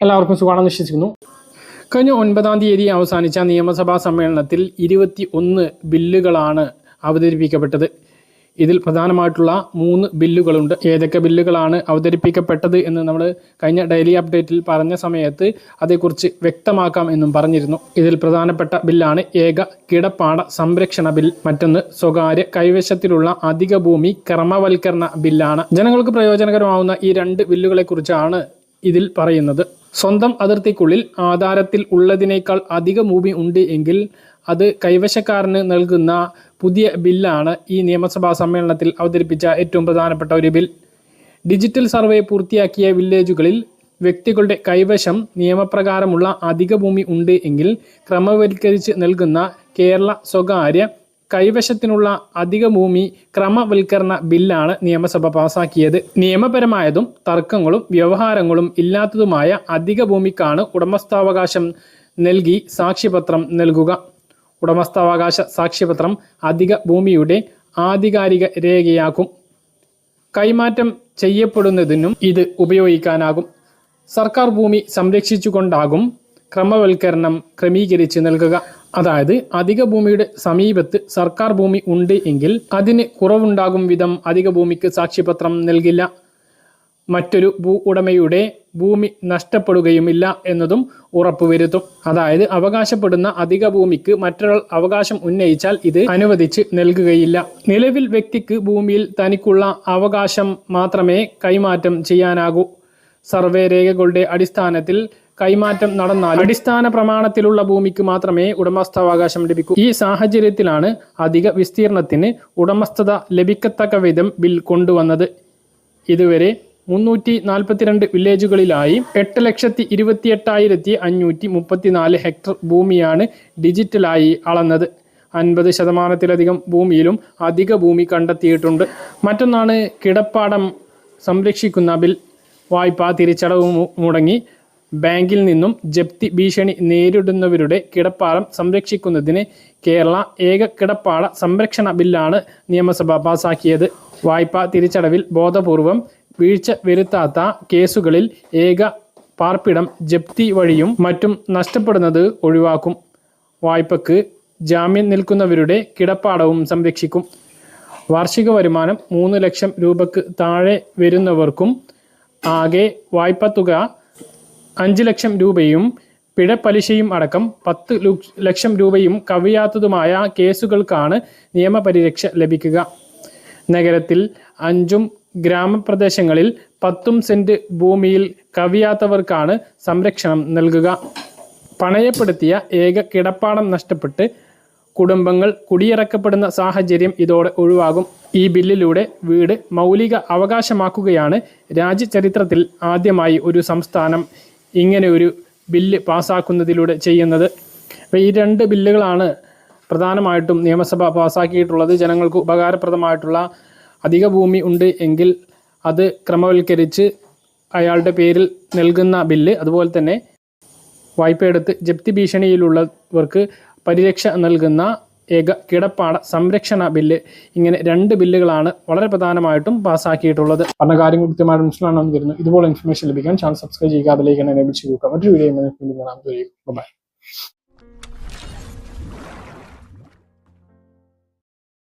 എല്ലാവർക്കും സുഖമാണെന്ന് വിശ്വസിക്കുന്നു. കഴിഞ്ഞ ഒൻപതാം തീയതി അവസാനിച്ച നിയമസഭാ സമ്മേളനത്തിൽ ഇരുപത്തി ഒന്ന് ബില്ലുകളാണ് അവതരിപ്പിക്കപ്പെട്ടത്. ഇതിൽ പ്രധാനമായിട്ടുള്ള മൂന്ന് ബില്ലുകളുണ്ട്. ഏതൊക്കെ ബില്ലുകളാണ് അവതരിപ്പിക്കപ്പെട്ടത് എന്ന് നമ്മൾ കഴിഞ്ഞ ഡെയിലി അപ്ഡേറ്റിൽ പറഞ്ഞ സമയത്ത് അതേക്കുറിച്ച് വ്യക്തമാക്കാം എന്നും പറഞ്ഞിരുന്നു. ഇതിൽ പ്രധാനപ്പെട്ട ബില്ലാണ് ഏക കിടപ്പാട സംരക്ഷണ ബിൽ മറ്റൊന്ന് സ്വകാര്യ കൈവശത്തിലുള്ള അധിക ഭൂമി ക്രമവൽക്കരണ ബില്ലാണ്. ജനങ്ങൾക്ക് പ്രയോജനകരമാവുന്ന ഈ രണ്ട് ബില്ലുകളെക്കുറിച്ചാണ് ഇതിൽ പറയുന്നത് സ്വന്തം അതിർത്തിക്കുള്ളിൽ ആധാരത്തിൽ ഉള്ളതിനേക്കാൾ അധിക ഭൂമി ഉണ്ട് എങ്കിൽ അത് കൈവശക്കാരന് നൽകുന്ന പുതിയ ബില്ലാണ് ഈ നിയമസഭാ സമ്മേളനത്തിൽ അവതരിപ്പിച്ച ഏറ്റവും പ്രധാനപ്പെട്ട ഒരു ബിൽ. ഡിജിറ്റൽ സർവേ പൂർത്തിയാക്കിയ വില്ലേജുകളിൽ വ്യക്തികളുടെ കൈവശം നിയമപ്രകാരമുള്ള അധിക ഭൂമി ഉണ്ട് എങ്കിൽ ക്രമവൽക്കരിച്ച് നൽകുന്ന കേരള സ്വകാര്യ കൈവശത്തിനുള്ള അധിക ഭൂമി ക്രമവൽക്കരണ ബില്ലാണ് നിയമസഭ പാസാക്കിയത്. നിയമപരമായതും തർക്കങ്ങളും വ്യവഹാരങ്ങളും ഇല്ലാത്തതുമായ അധിക ഭൂമിക്കാണ് ഉടമസ്ഥാവകാശം നൽകി സാക്ഷ്യപത്രം നൽകുക. ഉടമസ്ഥാവകാശ സാക്ഷ്യപത്രം അധിക ഭൂമിയുടെ ആധികാരിക രേഖയാക്കും. കൈമാറ്റം ചെയ്യപ്പെടുന്നതിനും ഇത് ഉപയോഗിക്കാനാകും. സർക്കാർ ഭൂമി സംരക്ഷിച്ചുകൊണ്ടാകും ക്രമവൽക്കരണം ക്രമീകരിച്ച് നൽകുക. അതായത് അധിക ഭൂമിയുടെ സമീപത്ത് സർക്കാർ ഭൂമി ഉണ്ട് എങ്കിൽ അതിന് കുറവുണ്ടാകും വിധം അധിക ഭൂമിക്ക് സാക്ഷ്യപത്രം നൽകില്ല. മറ്റൊരു ഭൂ ഉടമയുടെ ഭൂമി നഷ്ടപ്പെടുകയുമില്ല എന്നതും ഉറപ്പുവരുത്തും. അതായത് അവകാശപ്പെടുന്ന അധിക ഭൂമിക്ക് മറ്റൊരാൾ അവകാശം ഉന്നയിച്ചാൽ ഇത് അനുവദിച്ച് നൽകുകയില്ല. നിലവിൽ വ്യക്തിക്ക് ഭൂമിയിൽ തനിക്കുള്ള അവകാശം മാത്രമേ കൈമാറ്റം ചെയ്യാനാകൂ. സർവേ രേഖകളുടെ അടിസ്ഥാനത്തിൽ കൈമാറ്റം നടന്നാൽ അടിസ്ഥാന പ്രമാണത്തിലുള്ള ഭൂമിക്ക് മാത്രമേ ഉടമസ്ഥാവകാശം ലഭിക്കൂ. ഈ സാഹചര്യത്തിലാണ് അധിക വിസ്തീർണത്തിന് ഉടമസ്ഥത ലഭിക്കത്തക്ക വിധം ബിൽ കൊണ്ടുവന്നത്. ഇതുവരെ മുന്നൂറ്റി നാൽപ്പത്തിരണ്ട് വില്ലേജുകളിലായി എട്ട് ലക്ഷത്തി ഇരുപത്തി എട്ടായിരത്തി അഞ്ഞൂറ്റി മുപ്പത്തിനാല് ഹെക്ടർ ഭൂമിയാണ് ഡിജിറ്റലായി അളന്നത്. അൻപത് ശതമാനത്തിലധികം ഭൂമിയിലും അധിക ഭൂമി കണ്ടെത്തിയിട്ടുണ്ട്. മറ്റൊന്നാണ് കിടപ്പാടം സംരക്ഷിക്കുന്ന ബിൽ. വായ്പ തിരിച്ചടവ് മുടങ്ങി ബാങ്കിൽ നിന്നും ജപ്തി ഭീഷണി നേരിടുന്നവരുടെ കിടപ്പാടം സംരക്ഷിക്കുന്നതിന് കേരള ഏക കിടപ്പാട സംരക്ഷണ ബില്ലാണ് നിയമസഭ പാസാക്കിയത്. വായ്പ തിരിച്ചടവിൽ ബോധപൂർവം വീഴ്ച വരുത്താത്ത കേസുകളിൽ ഏക പാർപ്പിടം ജപ്തി വഴിയും മറ്റും നഷ്ടപ്പെടുന്നത് ഒഴിവാക്കും. വായ്പക്ക് ജാമ്യം നിൽക്കുന്നവരുടെ കിടപ്പാടവും സംരക്ഷിക്കും. വാർഷിക വരുമാനം മൂന്ന് ലക്ഷം രൂപക്ക് താഴെ വരുന്നവർക്കും ആകെ വായ്പ തുക അഞ്ച് ലക്ഷം രൂപയും പിഴപ്പലിശയും അടക്കം പത്ത് ലക്ഷം രൂപയും കവിയാത്തതുമായ കേസുകൾക്കാണ് നിയമപരിരക്ഷ ലഭിക്കുക. നഗരത്തിൽ അഞ്ചും ഗ്രാമപ്രദേശങ്ങളിൽ പത്തും സെന്റ് ഭൂമിയിൽ കവിയാത്തവർക്കാണ് സംരക്ഷണം നൽകുക. പണയപ്പെടുത്തിയ ഏക കിടപ്പാടം നഷ്ടപ്പെട്ട് കുടുംബങ്ങൾ കുടിയിറക്കപ്പെടുന്ന സാഹചര്യം ഇതോടെ ഒഴിവാകും. ഈ ബില്ലിലൂടെ വീട് മൗലിക അവകാശമാക്കുകയാണ് രാജ്യചരിത്രത്തിൽ ആദ്യമായി ഒരു സംസ്ഥാനം. ഇങ്ങനെ ഒരു ബില്ല് പാസ്സാക്കുന്നതിലൂടെ ചെയ്യുന്നത്. അപ്പോൾ ഈ രണ്ട് ബില്ലുകളാണ് പ്രധാനമായിട്ടും നിയമസഭ പാസ്സാക്കിയിട്ടുള്ളത് ജനങ്ങൾക്ക് ഉപകാരപ്രദമായിട്ടുള്ള അധിക ഭൂമി ഉണ്ട് എങ്കിൽ അത് ക്രമവൽക്കരിച്ച് അയാളുടെ പേരിൽ നൽകുന്ന ബില്ല് അതുപോലെ തന്നെ വായ്പയെടുത്ത് ജപ്തി ഭീഷണിയിലുള്ളവർക്ക് പരിരക്ഷ നൽകുന്ന ഏക കിടപ്പാട സംരക്ഷണ ബില്ല് ഇങ്ങനെ രണ്ട് ബില്ലുകളാണ് വളരെ പ്രധാനമായിട്ടും പാസ്സാക്കിയിട്ടുള്ളത്. പറഞ്ഞ കാര്യം കൃത്യമായിട്ട് മനസ്സിലാണെന്ന് കരുതുന്നു. ഇതുപോലെ ഇൻഫർമേഷൻ ലഭിക്കാൻ ചാനൽ സബ്സ്ക്രൈബ് ചെയ്യുക അതിലേക്ക് എനേബിൾ ചെയ്യുക മറ്റൊരു വീഡിയോ ബൈ